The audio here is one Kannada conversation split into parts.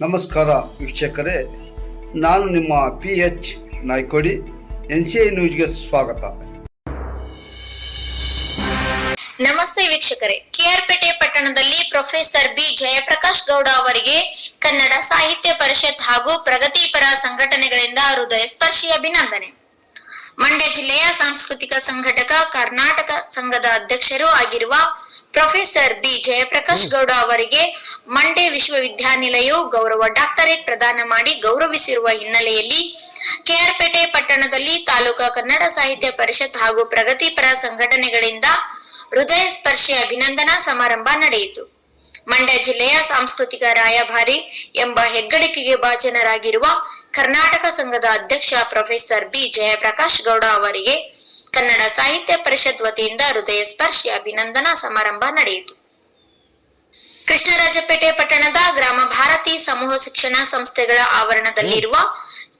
ನಮಸ್ಕಾರ ವೀಕ್ಷಕರೇ, ನಾನು ನಿಮ್ಮ P H Naikodi N C I ನ್ಯೂಸ್ಗೆ ಸ್ವಾಗತ. ನಮಸ್ತೆ ವೀಕ್ಷಕರೇ ಕೆಆರ್ಪೇಟೆ ಪಟ್ಟಣದಲ್ಲಿ ಪ್ರೊಫೆಸರ್ ಬಿ ಜಯಪ್ರಕಾಶ್ ಗೌಡ ಅವರಿಗೆ ಕನ್ನಡ ಸಾಹಿತ್ಯ ಪರಿಷತ್ ಹಾಗೂ ಪ್ರಗತಿಪರ ಸಂಘಟನೆಗಳಿಂದ ಹೃದಯ ಸ್ಪರ್ಶಿ ಅಭಿನಂದನೆ. ಮಂಡ್ಯ ಜಿಲ್ಲೆಯ ಸಾಂಸ್ಕೃತಿಕ ಸಂಘಟಕ ಕರ್ನಾಟಕ ಸಂಘದ ಅಧ್ಯಕ್ಷರು ಆಗಿರುವ ಪ್ರೊಫೆಸರ್ ಬಿ ಜಯಪ್ರಕಾಶ್ ಗೌಡ ಅವರಿಗೆ ಮಂಡ್ಯ ವಿಶ್ವವಿದ್ಯಾನಿಲಯವು ಗೌರವ ಡಾಕ್ಟರೇಟ್ ಪ್ರದಾನ ಮಾಡಿ ಗೌರವಿಸಿರುವ ಹಿನ್ನೆಲೆಯಲ್ಲಿ ಕೆಆರ್ಪೇಟೆ ಪಟ್ಟಣದಲ್ಲಿ ತಾಲೂಕಾ ಕನ್ನಡ ಸಾಹಿತ್ಯ ಪರಿಷತ್ ಹಾಗೂ ಪ್ರಗತಿಪರ ಸಂಘಟನೆಗಳಿಂದ ಹೃದಯ ಸ್ಪರ್ಶಿ ಅಭಿನಂದನಾ ಸಮಾರಂಭ ನಡೆಯಿತು. ಮಂಡ್ಯ ಜಿಲ್ಲೆಯ ಸಾಂಸ್ಕೃತಿಕ ರಾಯಭಾರಿ ಎಂಬ ಹೆಗ್ಗಳಿಕೆಗೆ ಭಾಜನರಾಗಿರುವ ಕರ್ನಾಟಕ ಸಂಘದ ಅಧ್ಯಕ್ಷ ಪ್ರೊಫೆಸರ್ ಬಿ ಜಯಪ್ರಕಾಶ್ ಗೌಡ ಅವರಿಗೆ ಕನ್ನಡ ಸಾಹಿತ್ಯ ಪರಿಷತ್ ವತಿಯಿಂದ ಹೃದಯ ಸ್ಪರ್ಶಿ ಅಭಿನಂದನಾ ಸಮಾರಂಭ ನಡೆಯಿತು. ಕೃಷ್ಣರಾಜಪೇಟೆ ಪಟ್ಟಣದ ಗ್ರಾಮ ಭಾರತಿ ಸಮೂಹ ಶಿಕ್ಷಣ ಸಂಸ್ಥೆಗಳ ಆವರಣದಲ್ಲಿರುವ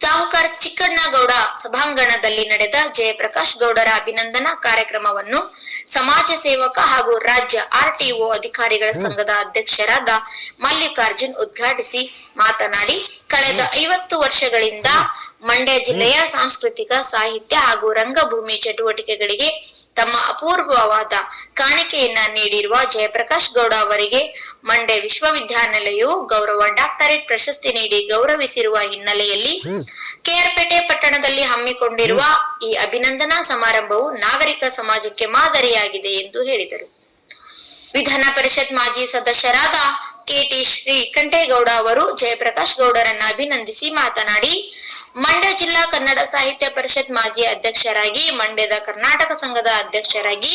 ಸಾಹುಕಾರ ಚಿಕ್ಕಣ್ಣಗೌಡ ಸಭಾಂಗಣದಲ್ಲಿ ನಡೆದ ಜಯಪ್ರಕಾಶ್ ಗೌಡರ ಅಭಿನಂದನಾ ಕಾರ್ಯಕ್ರಮವನ್ನು ಸಮಾಜ ಸೇವಕ ಹಾಗೂ ರಾಜ್ಯ ಆರ್ಟಿಒ ಅಧಿಕಾರಿಗಳ ಸಂಘದ ಅಧ್ಯಕ್ಷರಾದ ಮಲ್ಲಿಕಾರ್ಜುನ್ ಉದ್ಘಾಟಿಸಿ ಮಾತನಾಡಿ, ಕಳೆದ ಐವತ್ತು ವರ್ಷಗಳಿಂದ ಮಂಡ್ಯ ಜಿಲ್ಲೆಯ ಸಾಂಸ್ಕೃತಿಕ, ಸಾಹಿತ್ಯ ಹಾಗೂ ರಂಗಭೂಮಿ ಚಟುವಟಿಕೆಗಳಿಗೆ ತಮ್ಮ ಅಪೂರ್ವವಾದ ಕಾಣಿಕೆಯನ್ನ ನೀಡಿರುವ ಜಯಪ್ರಕಾಶ್ ಗೌಡ ಅವರಿಗೆ ಮಂಡ್ಯ ವಿಶ್ವವಿದ್ಯಾನಿಲಯವು ಗೌರವ ಡಾಕ್ಟರೇಟ್ ಪ್ರಶಸ್ತಿ ನೀಡಿ ಗೌರವಿಸಿರುವ ಹಿನ್ನೆಲೆಯಲ್ಲಿ ಕೆಆರ್ಪೇಟೆ ಪಟ್ಟಣದಲ್ಲಿ ಹಮ್ಮಿಕೊಂಡಿರುವ ಈ ಅಭಿನಂದನಾ ಸಮಾರಂಭವು ನಾಗರಿಕ ಸಮಾಜಕ್ಕೆ ಮಾದರಿಯಾಗಿದೆ ಎಂದು ಹೇಳಿದರು. ವಿಧಾನ ಪರಿಷತ್ ಮಾಜಿ ಸದಸ್ಯರಾದ ಕೆಟಿ ಶ್ರೀಕಂಠೇಗೌಡ ಅವರು ಜಯಪ್ರಕಾಶ್ ಗೌಡರನ್ನ ಅಭಿನಂದಿಸಿ ಮಾತನಾಡಿ ಮಂಡ್ಯ ಜಿಲ್ಲಾ ಕನ್ನಡ ಸಾಹಿತ್ಯ ಪರಿಷತ್ ಮಾಜಿ ಅಧ್ಯಕ್ಷರಾಗಿ, ಮಂಡ್ಯದ ಕರ್ನಾಟಕ ಸಂಘದ ಅಧ್ಯಕ್ಷರಾಗಿ,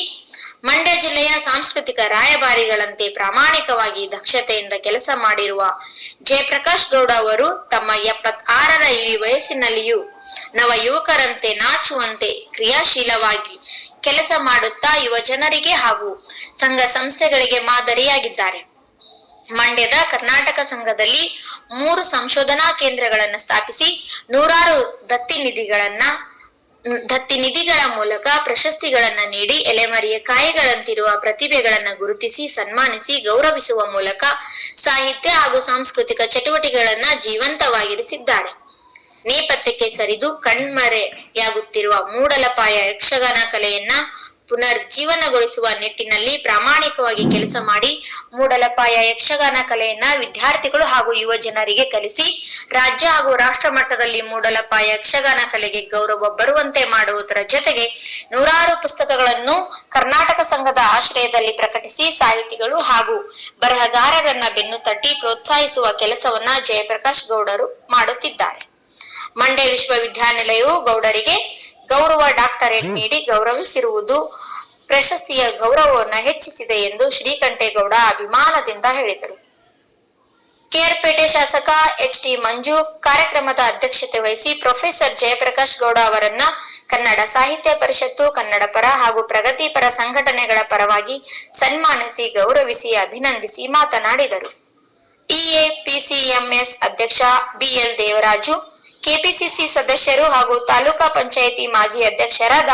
ಮಂಡ್ಯ ಜಿಲ್ಲೆಯ ಸಾಂಸ್ಕೃತಿಕ ರಾಯಭಾರಿಗಳಂತೆ ಪ್ರಾಮಾಣಿಕವಾಗಿ ದಕ್ಷತೆಯಿಂದ ಕೆಲಸ ಮಾಡಿರುವ ಜಯಪ್ರಕಾಶ್ ಗೌಡ ಅವರು ತಮ್ಮ ಎಪ್ಪತ್ತಾರರ ಈ ವಯಸ್ಸಿನಲ್ಲಿಯೂ ನವ ಯುವಕರಂತೆ ನಾಚುವಂತೆ ಕ್ರಿಯಾಶೀಲವಾಗಿ ಕೆಲಸ ಮಾಡುತ್ತಾ ಯುವ ಜನರಿಗೆ ಹಾಗೂ ಸಂಘ ಸಂಸ್ಥೆಗಳಿಗೆ ಮಾದರಿಯಾಗಿದ್ದಾರೆ. ಮಂಡ್ಯದ ಕರ್ನಾಟಕ ಸಂಘದಲ್ಲಿ ಮೂರು ಸಂಶೋಧನಾ ಕೇಂದ್ರಗಳನ್ನು ಸ್ಥಾಪಿಸಿ ನೂರಾರು ದತ್ತಿ ನಿಧಿಗಳನ್ನ ದತ್ತಿ ನಿಧಿಗಳ ಮೂಲಕ ಪ್ರಶಸ್ತಿಗಳನ್ನ ನೀಡಿ ಎಲೆಮರಿಯ ಕಾಯಿಗಳಂತಿರುವ ಪ್ರತಿಭೆಗಳನ್ನ ಗುರುತಿಸಿ, ಸನ್ಮಾನಿಸಿ, ಗೌರವಿಸುವ ಮೂಲಕ ಸಾಹಿತ್ಯ ಹಾಗೂ ಸಾಂಸ್ಕೃತಿಕ ಚಟುವಟಿಕೆಗಳನ್ನ ಜೀವಂತವಾಗಿರಿಸಿದ್ದಾರೆ. ನೇಪಥ್ಯಕ್ಕೆ ಸರಿದು ಕಣ್ಮರೆಯಾಗುತ್ತಿರುವ ಮೂಡಲಪಾಯ ಯಕ್ಷಗಾನ ಕಲೆಯನ್ನ ಪುನರ್ಜೀವನಗೊಳಿಸುವ ನಿಟ್ಟಿನಲ್ಲಿ ಪ್ರಾಮಾಣಿಕವಾಗಿ ಕೆಲಸ ಮಾಡಿ ಮೂಡಲಪಾಯ ಯಕ್ಷಗಾನ ಕಲೆಯನ್ನ ವಿದ್ಯಾರ್ಥಿಗಳು ಹಾಗೂ ಯುವ ಜನರಿಗೆ ಕಲಿಸಿ ರಾಜ್ಯ ಹಾಗೂ ರಾಷ್ಟ್ರ ಮಟ್ಟದಲ್ಲಿ ಮೂಡಲಪಾಯ ಯಕ್ಷಗಾನ ಕಲೆಗೆ ಗೌರವ ಬರುವಂತೆ ಮಾಡುವುದರ ಜೊತೆಗೆ ನೂರಾರು ಪುಸ್ತಕಗಳನ್ನು ಕರ್ನಾಟಕ ಸಂಘದ ಆಶ್ರಯದಲ್ಲಿ ಪ್ರಕಟಿಸಿ ಸಾಹಿತಿಗಳು ಹಾಗೂ ಬರಹಗಾರರನ್ನ ಬೆನ್ನು ತಟ್ಟಿ ಪ್ರೋತ್ಸಾಹಿಸುವ ಕೆಲಸವನ್ನ ಜಯಪ್ರಕಾಶ್ ಗೌಡರು ಮಾಡುತ್ತಿದ್ದಾರೆ. ಮಂಡ್ಯ ವಿಶ್ವವಿದ್ಯಾನಿಲಯವು ಗೌಡರಿಗೆ ಗೌರವ ಡಾಕ್ಟರೇಟ್ ನೀಡಿ ಗೌರವಿಸಿರುವುದು ಪ್ರಶಸ್ತಿಯ ಗೌರವವನ್ನು ಹೆಚ್ಚಿಸಿದೆ ಎಂದು ಶ್ರೀಕಂಠೇಗೌಡ ಅಭಿಮಾನದಿಂದ ಹೇಳಿದರು. ಕೆಆರ್ಪೇಟೆ ಶಾಸಕ ಎಚ್ ಟಿ ಮಂಜು ಕಾರ್ಯಕ್ರಮದ ಅಧ್ಯಕ್ಷತೆ ವಹಿಸಿ ಪ್ರೊಫೆಸರ್ ಜಯಪ್ರಕಾಶ್ ಗೌಡ ಅವರನ್ನ ಕನ್ನಡ ಸಾಹಿತ್ಯ ಪರಿಷತ್ತು ಕನ್ನಡ ಪರ ಹಾಗೂ ಪ್ರಗತಿಪರ ಸಂಘಟನೆಗಳ ಪರವಾಗಿ ಸನ್ಮಾನಿಸಿ ಗೌರವಿಸಿ ಅಭಿನಂದಿಸಿ ಮಾತನಾಡಿದರು. ಟಿಎಪಿಸಿಎಂಎಸ್ ಅಧ್ಯಕ್ಷ ಬಿಎಲ್ ದೇವರಾಜು ಕೆಪಿಸಿಸಿ ಸದಸ್ಯರು ಹಾಗೂ ತಾಲೂಕಾ ಪಂಚಾಯಿತಿ ಮಾಜಿ ಅಧ್ಯಕ್ಷರಾದ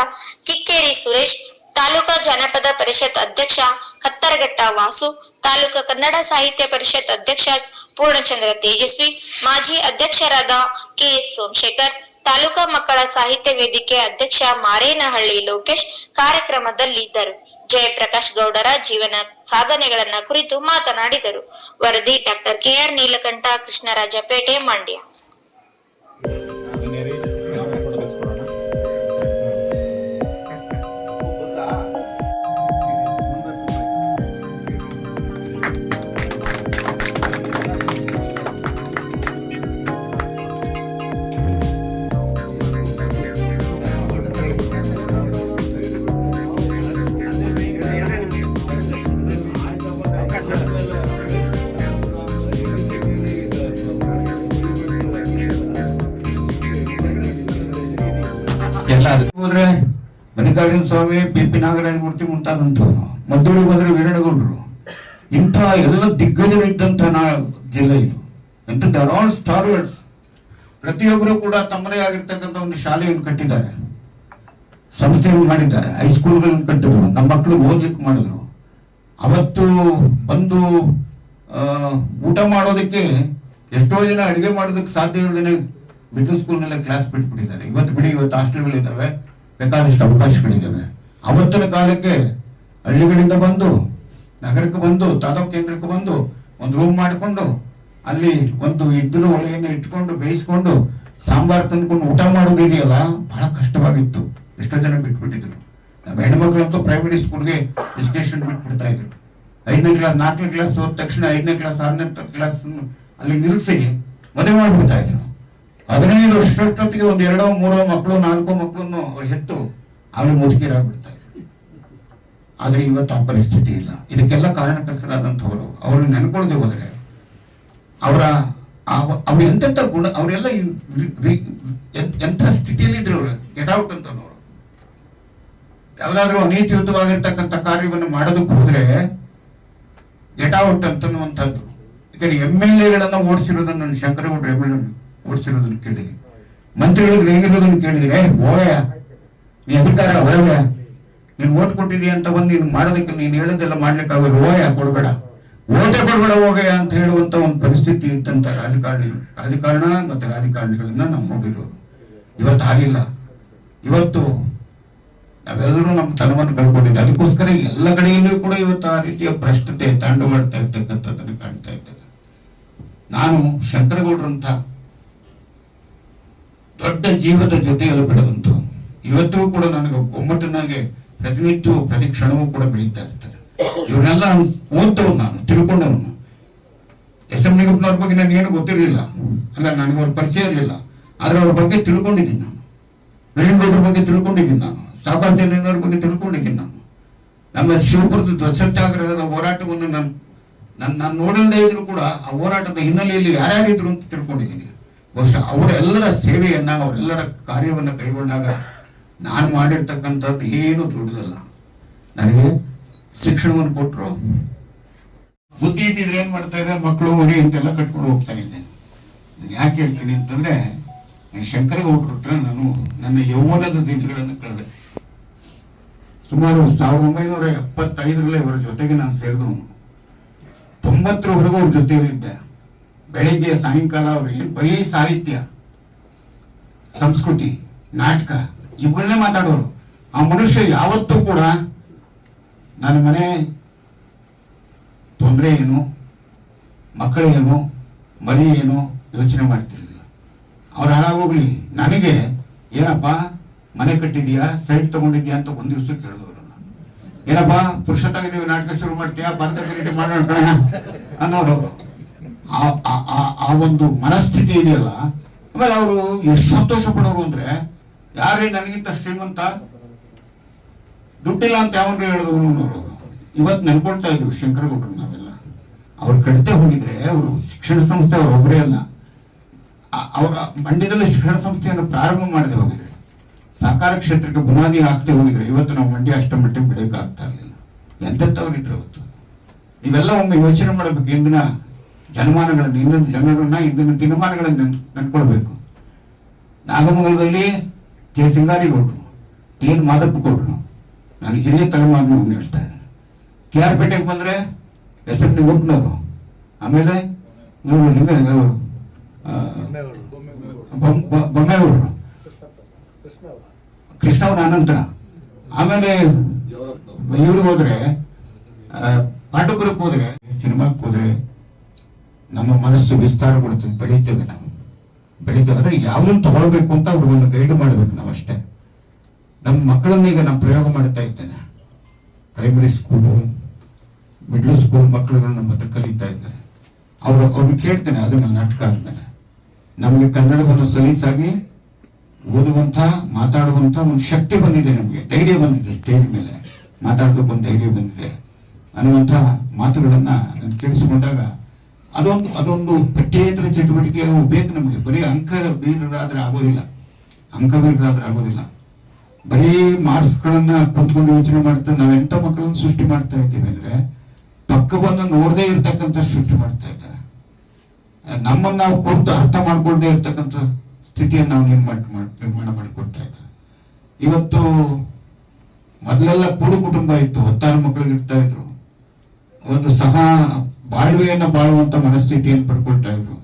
ಕಿಕ್ಕೇರಿ ಸುರೇಶ್, ತಾಲೂಕಾ ಜನಪದ ಪರಿಷತ್ ಅಧ್ಯಕ್ಷ ಕತ್ತರಘಟ್ಟ ವಾಸು, ತಾಲೂಕಾ ಕನ್ನಡ ಸಾಹಿತ್ಯ ಪರಿಷತ್ ಅಧ್ಯಕ್ಷ ಪೂರ್ಣಚಂದ್ರ ತೇಜಸ್ವಿ, ಮಾಜಿ ಅಧ್ಯಕ್ಷರಾದ ಕೆಎಸ್ ಸೋಮಶೇಖರ್, ತಾಲೂಕಾ ಮಕ್ಕಳ ಸಾಹಿತ್ಯ ವೇದಿಕೆ ಅಧ್ಯಕ್ಷ ಮಾರೇನಹಳ್ಳಿ ಲೋಕೇಶ್ ಕಾರ್ಯಕ್ರಮದಲ್ಲಿ ಇದ್ದರು. ಜಯಪ್ರಕಾಶ್ ಗೌಡರ ಜೀವನ ಸಾಧನೆಗಳನ್ನ ಕುರಿತು ಮಾತನಾಡಿದರು. ವರದಿ doctor K R Neelakantha, Krishnarajapete, Mandya. Mallikarjuna Swamy P P Nagaraja Murthy ಮುಂತಾದಂಥವ್ರು. ಮದ್ದೂರಿಗೆ ಬಂದ್ರೆ ವೀರಣಗೌಡರು ಇಂಥ ಎಲ್ಲ ದಿಗ್ಗಜರಿದ್ದಂಥ ನಾ ಜಿಲ್ಲೆ ಇದು. ಎಂತ ಆಲ್ ಸ್ಟಾರ್ವರ್ಡ್ಸ್ ಪ್ರತಿಯೊಬ್ಬರು ಕೂಡ ತಮ್ಮದೇ ಆಗಿರ್ತಕ್ಕಂಥ ಒಂದು ಶಾಲೆಯನ್ನು ಕಟ್ಟಿದ್ದಾರೆ. ಸಂಸ್ಥೆಯನ್ನು ಮಾಡಿದ್ದಾರೆ. ಹೈಸ್ಕೂಲ್ಗಳನ್ನು ಕಟ್ಟಿದ್ರು. ನಮ್ಮ ಮಕ್ಕಳು ಓದ್ಲಿಕ್ಕೆ ಮಾಡಿದ್ರು. ಅವತ್ತು ಬಂದು ಊಟ ಮಾಡೋದಕ್ಕೆ ಎಷ್ಟೋ ಜನ ಅಡಿಗೆ ಮಾಡೋದಕ್ಕೆ ಸಾಧ್ಯ ಬಿಟ್ಟು ಸ್ಕೂಲ್ನೆಲ್ಲ ಕ್ಲಾಸ್ ಬಿಟ್ಬಿಟ್ಟಿದ್ದಾರೆ. ಇವತ್ತು ಬಿಡಿ, ಇವತ್ತು ಹಾಸ್ಟೆಲ್ಗಳಿದ್ದಾವೆ ಬೇಕಾದಷ್ಟು ಅವಕಾಶಗಳಿದ್ದಾವೆ. ಅವತ್ತಿನ ಕಾಲಕ್ಕೆ ಹಳ್ಳಿಗಳಿಂದ ಬಂದು, ನಗರಕ್ಕೆ ಬಂದು, ತಾಲೂಕು ಕೇಂದ್ರಕ್ಕೆ ಬಂದು ಒಂದು ರೂಮ್ ಮಾಡಿಕೊಂಡು, ಅಲ್ಲಿ ಒಂದು ಇದ್ದಿನ ಒಲೆಯನ್ನು ಇಟ್ಕೊಂಡು, ಬೇಯಿಸ್ಕೊಂಡು, ಸಾಂಬಾರ್ ತಂದ್ಕೊಂಡು ಊಟ ಮಾಡೋದು ಬಹಳ ಕಷ್ಟವಾಗಿತ್ತು. ಎಷ್ಟೋ ಜನ ಬಿಟ್ಬಿಟ್ಟಿದ್ರು. ನಮ್ಮ ಹೆಣ್ಮಕ್ಳಂತೂ ಪ್ರೈಮರಿ ಸ್ಕೂಲ್ಗೆ ಎಜುಕೇಶನ್ ಬಿಟ್ಬಿಡ್ತಾ ಇದ್ರು. ಐದನೇ ಕ್ಲಾಸ್ ನಾಲ್ಕನೇ ಕ್ಲಾಸ್ ಹೋದ ತಕ್ಷಣ ಐದನೇ ಕ್ಲಾಸ್ ಆರನೇ ಕ್ಲಾಸ್ ಅಲ್ಲಿ ನಿಲ್ಲಿಸಿ ಮದುವೆ ಮಾಡ್ಬಿಡ್ತಾ ಇದ್ರು. ಹದಿನೈದು ವರ್ಷದಷ್ಟೊತ್ತಿಗೆ ಒಂದ್ ಎರಡೋ, ಮೂರೋ ಮಕ್ಕಳು, ನಾಲ್ಕೋ ಮಕ್ಕಳನ್ನು ಅವ್ರು ಹೆತ್ತು ಅಲ್ಲಿ ಮುದುಕಿರಾಗ್ಬಿಡ್ತಾ ಇದ್ರು. ಆದ್ರೆ ಇವತ್ತು ಆ ಪರಿಸ್ಥಿತಿ ಇಲ್ಲ. ಇದಕ್ಕೆಲ್ಲ ಕಾರಣಕರ್ತರಾದಂಥವರು ಅವ್ರನ್ನ ನೆನ್ಕೊಳ್ದೆ ಹೋದ್ರೆ ಅವರ ಅವ್ರು ಎಂತೆಂಥ ಗುಣ, ಅವರೆಲ್ಲ ಎಂಥ ಸ್ಥಿತಿಯಲ್ಲಿ ಇದ್ರು ಅವರು ಗೆಟ್ ಔಟ್ ಅಂತ ಅವರು ಯಾವ್ದಾದ್ರು ಅನೀತಿಯುತವಾಗಿರ್ತಕ್ಕಂಥ ಕಾರ್ಯವನ್ನು ಮಾಡೋದಕ್ಕೆ ಹೋದ್ರೆ ಗೆಟ್ ಔಟ್ ಅಂತನ್ನುವಂಥದ್ದು. ಯಾಕಂದ್ರೆ ಎಂ ಎಲ್ ಎಗಳನ್ನ ಓಡಿಸಿರೋದನ್ನ ನಾನು ಶಂಕರಗೌಡರು, ಎಂ ಎಲ್ ಓಡಿಸಿರೋದನ್ನ ಕೇಳಿದೀನಿ ಮಂತ್ರಿಗಳಿಗೆ ಹೇಗಿರೋದನ್ನು ಕೇಳಿದ್ರೆ ಹೋಯ ನೀ ಅಧಿಕಾರ ಹೋಯ ನೀನ್ ಓಟ್ ಕೊಟ್ಟಿದೀಯ ಅಂತ ಬಂದು ನೀನ್ ಮಾಡೋದಕ್ಕೆ ನೀನು ಹೇಳೋದೆಲ್ಲ ಮಾಡ್ಲಿಕ್ಕೆ ಆಗೋದು ಹೋಯ ಕೊಡ್ಬೇಡ. ಓಟೆ ಕೊಡ್ಬೇಡ ಅಂತ ಹೇಳುವಂತ ಒಂದು ಪರಿಸ್ಥಿತಿ ಇದ್ದಂತ ರಾಜಕಾರಣಿ ರಾಜಕಾರಣ ಮತ್ತೆ ರಾಜಕಾರಣಿಗಳನ್ನ ನಾವು ನೋಡಿರೋದು. ಇವತ್ತು ಆಗಿಲ್ಲ ಇವತ್ತು ನಾವೆಲ್ಲರೂ ನಮ್ಮ ತನವನ್ನು ಕಳ್ಕೊಂಡಿದ್ದೆ. ಅದಕ್ಕೋಸ್ಕರ ಎಲ್ಲ ಕಡೆಯಲ್ಲೂ ಕೂಡ ಇವತ್ತು ಆ ರೀತಿಯ ಭ್ರಷ್ಟತೆ ತಾಂಡವಾಡ್ತಾ ಇರ್ತಕ್ಕಂಥದ್ದನ್ನು ಕಾಣ್ತಾ ಇದ್ದೇವೆ. ನಾನು ಶಂಕರಗೌಡರಂತ ದೊಡ್ಡ ಜೀವದ ಜೊತೆಯಲ್ಲಿ ಬೆಳೆದಂತು ಇವತ್ತೂ ಕೂಡ ನನಗೆ ಗೊಮ್ಮಟನಾಗೆ ಪ್ರತಿನಿತ್ಯವೂ, ಪ್ರತಿ ಕ್ಷಣವೂ ಕೂಡ ಬೆಳೀತಾ ಇರ್ತಾರೆ. ಇವನ್ನೆಲ್ಲ ಓದ್ತವ್ ನಾನು, ತಿಳ್ಕೊಂಡವನು ಎಸ್ ಎಂ ನಿಗಪ್ಪನವ್ರ ಬಗ್ಗೆ ನನಗೇನು ಗೊತ್ತಿರಲಿಲ್ಲ. ಅಲ್ಲ ನನಗೆ ಅವ್ರ ಪರಿಚಯ ಇರಲಿಲ್ಲ. ಆದ್ರೆ ಅವ್ರ ಬಗ್ಗೆ ತಿಳ್ಕೊಂಡಿದ್ದೀನಿ ನಾನು. ನಳಿನಗೌಡರ ಬಗ್ಗೆ ತಿಳ್ಕೊಂಡಿದ್ದೀನಿ ನಾನು. ಸಾಬಾರ್ಜನವ್ರ ಬಗ್ಗೆ ತಿಳ್ಕೊಂಡಿದ್ದೀನಿ ನಾನು. ನಮ್ಮ ಶಿವಪುರದ ಧ್ವಜ ಸತ್ಯಾಗ್ರಹದ ಹೋರಾಟವನ್ನು ನಾನು ನಾನು ನೋಡದೇ ಇದ್ರು ಕೂಡ ಆ ಹೋರಾಟದ ಹಿನ್ನೆಲೆಯಲ್ಲಿ ಯಾರ್ಯಾರಿದ್ರು ಅಂತ ತಿಳ್ಕೊಂಡಿದ್ದೀನಿ. ಬಹುಶಃ ಅವರೆಲ್ಲರ ಸೇವೆಯನ್ನ, ಅವರೆಲ್ಲರ ಕಾರ್ಯವನ್ನ ಕೈಗೊಂಡಾಗ ನಾನು ಮಾಡಿರ್ತಕ್ಕಂಥದ್ದು ಏನು ದೊಡ್ಡದಲ್ಲ. ನನಗೆ ಶಿಕ್ಷಣವನ್ನು ಕೊಟ್ಟರು ಬುದ್ಧಿ ಇದ್ದಿದ್ರೆ ಏನ್ ಮಾಡ್ತಾ ಇದ್ದಾರೆ ಮಕ್ಕಳು ಮರಿ ಅಂತೆಲ್ಲ ಕಟ್ಕೊಂಡು ಹೋಗ್ತಾ ಇದ್ದೇನೆ ಯಾಕೆ ಹೇಳ್ತೀನಿ ಅಂತಂದ್ರೆ ಶಂಕರಗೌಡರ ಹತ್ರ ನಾನು ನನ್ನ ಯೌವನದ ದಿನಗಳನ್ನು ಕಳೆದೆ. ಸುಮಾರು ಸಾವಿರದ ಒಂಬೈನೂರ ಎಪ್ಪತ್ತೈದರಲ್ಲೇ ಇವರ ಜೊತೆಗೆ ನಾನು ಸೇರಿದವನು. ತೊಂಬತ್ತರವರೆಗೂ ಅವ್ರ ಜೊತೆಯಲ್ಲಿದ್ದೆ. ಬೆಳಿಗ್ಗೆ, ಸಾಯಂಕಾಲ ಏನು ಬರೀ ಸಾಹಿತ್ಯ, ಸಂಸ್ಕೃತಿ, ನಾಟಕ, ಇವುಗಳನ್ನೇ ಮಾತಾಡೋರು. ಆ ಮನುಷ್ಯ ಯಾವತ್ತೂ ಕೂಡ ನನ್ನ ಮನೆ ತೊಂದರೆ ಏನು ಮಕ್ಕಳೇನು ಮರಿ ಏನು ಯೋಚನೆ ಮಾಡ್ತಿರ್ಲಿಲ್ಲ. ಅವ್ರು ಹಾಳಾಗೋಗ್ಲಿ ನನಗೆ, ಏನಪ್ಪ, ಮನೆ ಕಟ್ಟಿದ್ಯಾ, ಸೈಟ್ ತಗೊಂಡಿದ್ಯಾ ಅಂತ ಒಂದ್ ದಿವಸ ಕೇಳಿದವರು ಏನಪ್ಪ ನೀವು ನಾಟಕ ಶುರು ಮಾಡ್ತೀಯಾ, ಭಾರತ ಮಾಡೋಣ ಕಣ ಅನ್ನೋರು ಆ- ಒಂದು ಮನಸ್ಥಿತಿ ಇದೆಯಲ್ಲ? ಆಮೇಲೆ ಅವರು ಎಷ್ಟು ಸಂತೋಷ ಪಡೋರು ಅಂದ್ರೆ ಯಾರೇ ನನಗಿಂತ ಶ್ರೀಮಂತ? ದುಡ್ಡಿಲ್ಲ ಅಂತ ಯಾವನ್ರಿ ಹೇಳಿದವನು ಅವರು. ಇವತ್ತು ನೆನ್ಕೊಳ್ತಾ ಇದ್ವಿ ಶಂಕರಗೌಡರು ನಾವೆಲ್ಲ. ಅವ್ರ ಕಡಿತೆ ಹೋಗಿದ್ರೆ ಅವರು ಶಿಕ್ಷಣ ಸಂಸ್ಥೆ ಅವ್ರ ಒಬ್ಬರೇ ಅಲ್ಲ. ಅವರ ಮಂಡ್ಯದಲ್ಲಿ ಶಿಕ್ಷಣ ಸಂಸ್ಥೆಯನ್ನು ಪ್ರಾರಂಭ ಮಾಡದೆ ಹೋಗಿದ್ರೆ ಸಹಕಾರ ಕ್ಷೇತ್ರಕ್ಕೆ ಬುನಾದಿ ಹಾಕದೆ ಹೋಗಿದ್ರೆ ಇವತ್ತು ನಾವು ಮಂಡ್ಯ ಅಷ್ಟ ಮಟ್ಟಿಗೆ ಬೆಳೆಯಕ್ಕೆ ಆಗ್ತಾ ಇರಲಿಲ್ಲ. ಎಂತೆಂಥವ್ರಿದ್ರು ಅವತ್ತು. ನೀವೆಲ್ಲ ಒಮ್ಮೆ ಯೋಚನೆ ಮಾಡಬೇಕು ಇಂದಿನ ಜನಮಾನಗಳನ್ನು ಇಂದಿನ ಜನರನ್ನ ಇಂದಿನ ದಿನಮಾನಗಳನ್ನು ನೆನ್- ನೆನ್ಕೊಳ್ಬೇಕು. ನಾಗಮಂಗಲದಲ್ಲಿ ಕೆ ಸಿಂಗಾರಿಗೌಡರು ಟಿ ಎನ್ ಮಾದಪ್ಪ ಗೌಡರು. ನಾನು ಹಿರಿಯ ತಲೆಮಾರಿನವ್ರನ್ನ ಹೇಳ್ತಾ ಇದ್ದೆ ಕೆ ಆರ್ ಪೇಟೆಗೆ ಬಂದ್ರೆ ಎಸ್ ಎಂ ನಿಗುಪ್ನವರು ಆಮೇಲೆ ಇವರು ಲಿಂಗ ಇವರು, ಆ, ಬೊಮ್- ಬೊ- ಅನಂತರ. ಆಮೇಲೆ ಇವ್ರಿಗೆ ಹೋದ್ರೆ ಆ, ಪಾಂಡವಪುರಕ್ಕೆ ಹೋದ್ರೆ ಸಿನಿಮಾಕ್ಕೆ ಹೋದ್ರೆ ನಮ್ಮ ಮನಸ್ಸು ವಿಸ್ತಾರಗೊಳ್ತದೆ ಬೆಳೀತೇವೆ ನಾವು. ಬೆಳೀತೇವೆ. ಅಂದ್ರೆ ಯಾವ್ದನ್ನು ತಗೊಳ್ಬೇಕು ಅಂತ ಅವ್ರಿಗೊಂದು ಗೈಡ್ ಮಾಡ್ಬೇಕು ನಾವಷ್ಟೇ ನಮ್ಮ ಮಕ್ಕಳನ್ನ ಈಗ ನಾನು ಪ್ರಯೋಗ ಮಾಡ್ತಾ ಇದ್ದೇನೆ. ಪ್ರೈಮರಿ ಸ್ಕೂಲು ಮಿಡ್ಲ್ ಸ್ಕೂಲ್ ಮಕ್ಕಳುಗಳು ನಮ್ಮ ಹತ್ರ ಕಲಿತಾ ಇದ್ದಾರೆ. ಅವರು ಅವ್ರನ್ನ ಕೇಳ್ತೇನೆ ಅದನ್ನ ನಾಟಕ ಆದ್ಮೇಲೆ ನಮಗೆ ಕನ್ನಡವನ್ನು ಸಲೀಸಾಗಿ ಓದುವಂತ ಮಾತಾಡುವಂತ ಒಂದು ಶಕ್ತಿ ಬಂದಿದೆ ನಮಗೆ. ಧೈರ್ಯ ಬಂದಿದೆ ಸ್ಟೇಜ್ ಮೇಲೆ. ಮಾತಾಡೋದಕ್ಕೊಂದು ಧೈರ್ಯ ಬಂದಿದೆ. ಅನ್ನುವಂತಹ ಮಾತುಗಳನ್ನ ನಾನು ಕೇಳಿಸಿಕೊಂಡಾಗ ಅದೊಂದು ಅದೊಂದು ಪಠ್ಯೇತರ ಚಟುವಟಿಕೆ ಅವು ಬೇಕು ನಮಗೆ. ಬರೀ ಅಂಕ ಬೀರರಾದ್ರೆ ಆಗೋದಿಲ್ಲ. ಅಂಕ ಆಗೋದಿಲ್ಲ. ಬರೀ ಮಾರ್ಕ್ಸ್ಗಳನ್ನ ಕೂತ್ಕೊಂಡು ಯೋಚನೆ ಮಾಡ್ತಾ ನಾವೆಂಥ ಮಕ್ಕಳನ್ನ ಸೃಷ್ಟಿ ಮಾಡ್ತಾ ಇದ್ದೀವಿ ಅಂದ್ರೆ ಪಕ್ಕವನ್ನು ನೋಡದೇ ಇರ್ತಕ್ಕಂಥ ಸೃಷ್ಟಿ ಮಾಡ್ತಾ ಇದ್ದಾರೆ. ನಮ್ಮನ್ನು ನಾವು ಕುರಿತು ಅರ್ಥ ಮಾಡ್ಕೊಳ್ದೇ ಇರ್ತಕ್ಕಂಥ ಸ್ಥಿತಿಯನ್ನು ನಾವು ನಿರ್ಮಾಣ ನಿರ್ಮಾಣ ಮಾಡಿಕೊಡ್ತಾ ಇದ್ದಾರೆ. ಇವತ್ತು ಮೊದಲೆಲ್ಲ ಕೂಡು ಕುಟುಂಬ ಇತ್ತು. ಹತ್ತಾರು ಮಕ್ಕಳಿಗೆ ಇರ್ತಾ ಇದ್ರು. ಒಂದು ಸಹ ಬಾಳ್ವೆಯನ್ನ ಬಾಳುವಂತ ಮನಸ್ಥಿತಿಯನ್ನು ಪಡ್ಕೊಳ್ತಾ ಇದ್ರು.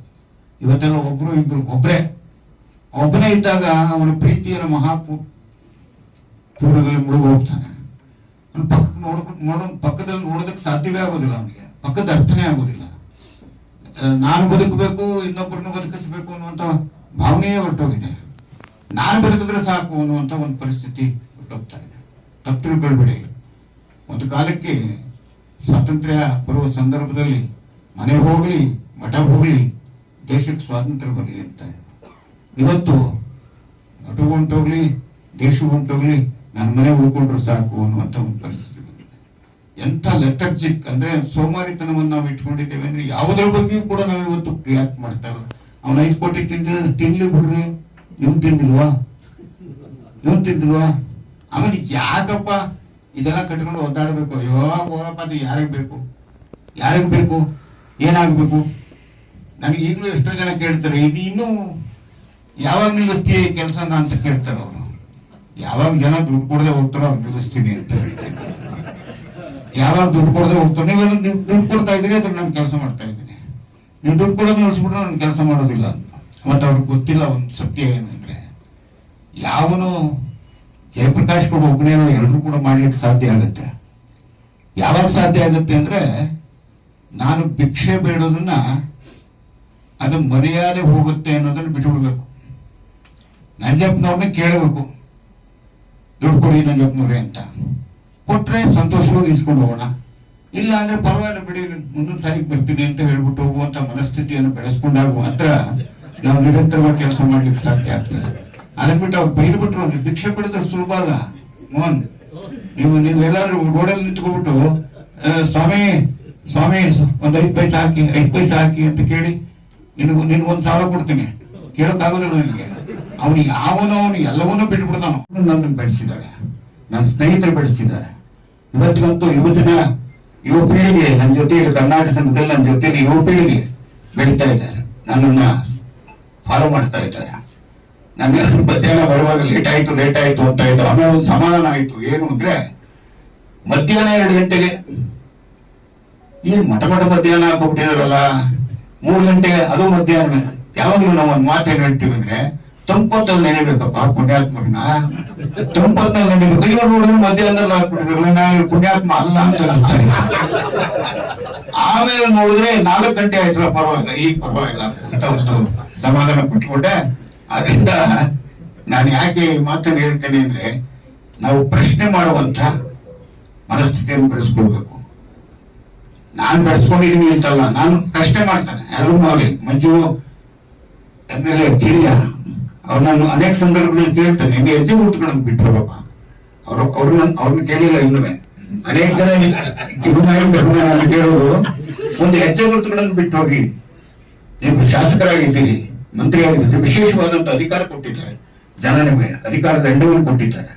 ಇವತ್ತೆಲ್ಲ ಒಬ್ರು ಇಬ್ರು, ಒಬ್ರೇ. ಒಬ್ಬನೇ ಇದ್ದಾಗ ಅವನ ಪ್ರೀತಿಯನ್ನು ಮಹಾಪೂ ಪೂರ್ಣದಲ್ಲಿ ಹೋಗ್ತಾನೆ. ಅವ್ನು ಪಕ್ಕ ನೋಡ್ಕೊಂಡು ನೋಡ ಪಕ್ಕದಲ್ಲಿ ನೋಡೋದಕ್ಕೆ ಸಾಧ್ಯವೇ ಆಗೋದಿಲ್ಲ ಅವನಿಗೆ. ಪಕ್ಕದ ಅರ್ಥನೇ ಆಗೋದಿಲ್ಲ. ನಾನು ಬದುಕಬೇಕು ಇನ್ನೊಬ್ಬರನ್ನು ಬದುಕಿಸಬೇಕು ಅನ್ನುವಂಥ ಭಾವನೆಯೇ ಹೊರಟೋಗಿದೆ. ನಾನು ಬದುಕಿದ್ರೆ ಸಾಕು ಅನ್ನುವಂಥ ಒಂದು ಪರಿಸ್ಥಿತಿ ಹೊರಟೋಗ್ತಾ ಇದೆ. ತಪ್ಪು ತಿಳ್ಕೊಳ್ಬೇಡಿ ಒಂದು ಕಾಲಕ್ಕೆ ಸ್ವಾತಂತ್ರ್ಯ ಬರುವ ಸಂದರ್ಭದಲ್ಲಿ ಮನೆ ಹೋಗಲಿ ಮಠ ಹೋಗಲಿ, ದೇಶಕ್ಕೆ ಸ್ವಾತಂತ್ರ್ಯ ಬರಲಿ ಅಂತ. ಇವತ್ತು ಮಠ ಹೊಂಟೋಗ್ಲಿ ದೇಶ ಹೊಂಟೋಗ್ಲಿ, ನನ್ನ ಮನೆ ಉಳ್ಕೊಂಡ್ರು ಸಾಕು ಅನ್ನುವಂಥ ಒಂದು ಪರಿಸ್ಥಿತಿ ಬಂದಿದೆ. ಎಂಥ ಲೆಥರ್ಜಿಕ್ ಅಂದ್ರೆ ಸೋಮಾರಿತನವನ್ನು ನಾವು ಇಟ್ಕೊಂಡಿದ್ದೇವೆ ಅಂದ್ರೆ ಯಾವುದ್ರ ಬಗ್ಗೆಯೂ ಕೂಡ ನಾವು ಇವತ್ತು ರಿಯಾಕ್ಟ್ ಮಾಡ್ತಾ ಅವನ ಐದು ಕೋಟಿ ತಿಂದ್ರೆ ತಿನ್ಲಿ ಬಿಡ್ರಿ, ಇವನ್ ತಿಂದಿಲ್ವಾ? ಇವನ್ ತಿಂದಿಲ್ವಾ? ಆಮೇಲೆ ಯಾಕಪ್ಪ ಇದೆಲ್ಲ ಕಟ್ಕೊಂಡು ಒದ್ದಾಡಬೇಕು. ಅಯ್ಯೋ ಹೋಗಪ್ಪ ಯಾರಿಗ್ ಬೇಕು? ಯಾರಿಗೆ ಬೇಕು? ಏನಾಗ್ಬೇಕು? ನನಗೆ ಈಗಲೂ ಎಷ್ಟೋ ಜನ ಕೇಳ್ತಾರೆ, ಇದು ಇನ್ನೂ ಯಾವಾಗ ನಿಲ್ಲಿಸ್ತೀಯ ಕೆಲಸ ಅಂತ ಕೇಳ್ತಾರೆ ಅವರು. ಯಾವಾಗ ಜನ ದುಡ್ಡು ಕೊಡದೆ ಹೋಗ್ತಾರೋ ಅವ್ರು ನಿಲ್ಲಿಸ್ತೀನಿ ಅಂತ ಹೇಳ್ತಾರೆ. ಯಾವಾಗ ದುಡ್ಡು ಕೊಡದೆ ಹೋಗ್ತಾರೆ, ನೀವೆಲ್ಲ ನೀವು ದುಡ್ಡು ಕೊಡ್ತಾ ಇದ್ದೀರಿ ಅದ್ರ ನಾನು ಕೆಲಸ ಮಾಡ್ತಾ ಇದ್ದೀನಿ. ನೀವು ದುಡ್ಡು ಕೊಡೋದು ನಿಲ್ಲಿಸ್ಬಿಟ್ರೆ ನಾನು ಕೆಲಸ ಮಾಡೋದಿಲ್ಲ ಅಂತ. ಮತ್ತೆ ಅವ್ರಿಗೆ ಗೊತ್ತಿಲ್ಲ ಒಂದು ಸತ್ಯ ಏನಂದ್ರೆ, ಯಾವನು ಜಯಪ್ರಕಾಶ್ ಕೂಡ ಒಬ್ಬನೇ ಎಲ್ಲರೂ ಕೂಡ ಮಾಡ್ಲಿಕ್ಕೆ ಸಾಧ್ಯ ಆಗುತ್ತೆ. ಯಾವಾಗ ಸಾಧ್ಯ ಆಗುತ್ತೆ ಅಂದ್ರೆ ನಾನು ಭಿಕ್ಷೆ ಬೇಡೋದನ್ನ ಅದು ಮರ್ಯಾದೆ ಹೋಗುತ್ತೆ ಅನ್ನೋದನ್ನ ಬಿಟ್ಬಿಡ್ಬೇಕು. ನಂಜಪ್ಪನವ್ರನ್ನ ಕೇಳಬೇಕು. ದುಡ್ಡು ಕೊಡಿ ನಂಜಪ್ಪನವ್ರೆ ಅಂತ. ಕೊಟ್ರೆ ಸಂತೋಷವಾಗಿ ಇಸ್ಕೊಂಡು ಹೋಗೋಣ. ಇಲ್ಲ ಅಂದ್ರೆ ಪರವಾಗಿಲ್ಲ ಬಿಡಿ ಮುಂದೊಂದು ಸಾರಿಗೆ ಬರ್ತೀನಿ ಅಂತ ಹೇಳ್ಬಿಟ್ಟು ಹೋಗುವಂತ ಮನಸ್ಥಿತಿಯನ್ನು ಬೆಳೆಸ್ಕೊಂಡಾಗ ಮಾತ್ರ ನಾವು ನಿರಂತರವಾಗಿ ಕೆಲಸ ಮಾಡ್ಲಿಕ್ಕೆ ಸಾಧ್ಯ ಆಗ್ತದೆ. ಅದನ್ನ ಬಿಟ್ಟು ಅವ್ರು ಬೈದು ಬಿಟ್ರು ಅಂದ್ರೆ ಭಿಕ್ಷೆ ಪಡೆದ್ರೆ ಸುಲಭ ಅಲ್ಲ. ಮೋಹನ್, ನೀವು ನೀವು ಎಲ್ಲಾದ್ರೂ ರೋಡಲ್ಲಿ ನಿಂತ್ಕೊಬಿಟ್ಟು ಸ್ವಾಮಿ ಸ್ವಾಮಿ, ಒಂದ್ ಐದ್ ಪೈಸೆ ಹಾಕಿ, ಐದ್ ಪೈಸೆ ಹಾಕಿ ಅಂತ ಕೇಳಿ ನಿನಗೆ ನಿನಗೊಂದ್ ಸಾವಿರ ಕೊಡ್ತೀನಿ. ಕೇಳೋಕ್ಕಾಗೋದಿಲ್ಲ ನನಗೆ. ಅವನು ಯಾವನು ಅವನು ಎಲ್ಲವನ್ನೂ ಬಿಟ್ಬಿಡ್ತಾನು. ನನ್ನ ಬೆಳೆಸಿದ್ದಾರೆ. ನನ್ನ ಸ್ನೇಹಿತರು ಬೆಳೆಸಿದ್ದಾರೆ. ಇವತ್ತಿಗಂತೂ ಯುವಜನ ಯುವ ಪೀಳಿಗೆ ನನ್ನ ಜೊತೆಯಲ್ಲಿ ಕರ್ನಾಟಕ ಸಂಘದಲ್ಲಿ ನನ್ನ ಜೊತೆಯಲ್ಲಿ ಯುವ ಪೀಳಿಗೆ ಬೆಳೀತಾ ಇದ್ದಾರೆ. ನನ್ನನ್ನ ಫಾಲೋ ಮಾಡ್ತಾ ಇದ್ದಾರೆ. ನನಗೆ ಮಧ್ಯಾಹ್ನ ಬರುವಾಗ ಲೇಟ್ ಆಯ್ತು ಲೇಟ್ ಆಯ್ತು ಅಂತ ಇದ್ದು ಆಮೇಲೆ ಒಂದು ಸಮಾಧಾನ ಆಯ್ತು ಏನು ಅಂದ್ರೆ, ಮಧ್ಯಾಹ್ನ ಎರಡು ಗಂಟೆಗೆ. ಏನ್ ಮಠ ಮಠ ಮಧ್ಯಾಹ್ನ ಹಾಕೊಬಿಟ್ಟಿದಾರಲ್ಲ ಮೂರು ಗಂಟೆಗೆ, ಅದು ಮಧ್ಯಾಹ್ನ ಯಾವಾಗ್ಲೂ ನಾವು ಒಂದು ಮಾತೇನು ಹೇಳ್ತೀವಿ ಅಂದ್ರೆ ತಂಪತ್ತಲ್ಲಿ ನೆನೆಬೇಕಪ್ಪ ಪುಣ್ಯಾತ್ಮನ ತಂಪತ್ತಲ್ಲಿ ನೆನೆಬೇಕು. ಇವ್ರು ನೋಡಿದ್ರೆ ಮಧ್ಯಾಹ್ನದಲ್ಲಿ ಹಾಕ್ಬಿಟ್ಟಿದ್ರು ನಾನು ಪುಣ್ಯಾತ್ಮ ಅಲ್ಲ ಅಂತ ಅನಿಸ್ತಾ ಇಲ್ಲ ಆಮೇಲೆ ನೋಡಿದ್ರೆ ನಾಲ್ಕು ಗಂಟೆ ಆಯ್ತಲ್ಲ, ಪರವಾಗಿಲ್ಲ, ಈಗ ಪರವಾಗಿಲ್ಲ ಅಂತ ಒಂದು ಸಮಾಧಾನ ಪಟ್ಕೊಂಡೆ ಅದರಿಂದ ನಾನು ಯಾಕೆ ಈ ಮಾತನ್ನು ಹೇಳ್ತೇನೆ ಅಂದ್ರೆ ನಾವು ಪ್ರಶ್ನೆ ಮಾಡುವಂತ ಮನಸ್ಥಿತಿಯನ್ನು ಬೆಳೆಸ್ಕೊಳ್ಬೇಕು. ನಾನು ಬೆಳೆಸ್ಕೊಂಡಿದ್ದೀನಿ ಅಂತಲ್ಲ, ನಾನು ಪ್ರಶ್ನೆ ಮಾಡ್ತಾನೆ. ಎಲ್ಲರೂ ಆಗಲಿ, ಮಂಜು ಎಂ ಎಲ್ ಎ ಕಿರಿಯ ಅವ್ರು ನಾನು ಅನೇಕ ಸಂದರ್ಭಗಳಲ್ಲಿ ಕೇಳ್ತೇನೆ. ನಿನ್ನೆ ಹೆಜ್ಜೆ ಗುರುತುಗಳನ್ನು ಬಿಟ್ಟರಪ್ಪ ಅವ್ರು, ಅವ್ರನ್ನ ಅವ್ರನ್ನ ಕೇಳಿಲ್ಲ ಇನ್ನುವೆ. ಅನೇಕ ಜನ ಕೇಳೋದು ಒಂದು ಹೆಜ್ಜೆ ಗುರುತುಗಳನ್ನು ಬಿಟ್ಟು ಹೋಗಿ, ನೀವು ಶಾಸಕರಾಗಿದ್ದೀರಿ. ಮಂತ್ರಿ ವಿಶೇಷವಾದಂತಹ ವಿಶೇಷವಾದಂತ ಅಧಿಕಾರ ಕೊಟ್ಟಿದ್ದಾರೆ. ಜನ ನಿಮಗೆ ಅಧಿಕಾರ ದಂಡವನ್ನು ಕೊಟ್ಟಿದ್ದಾರೆ.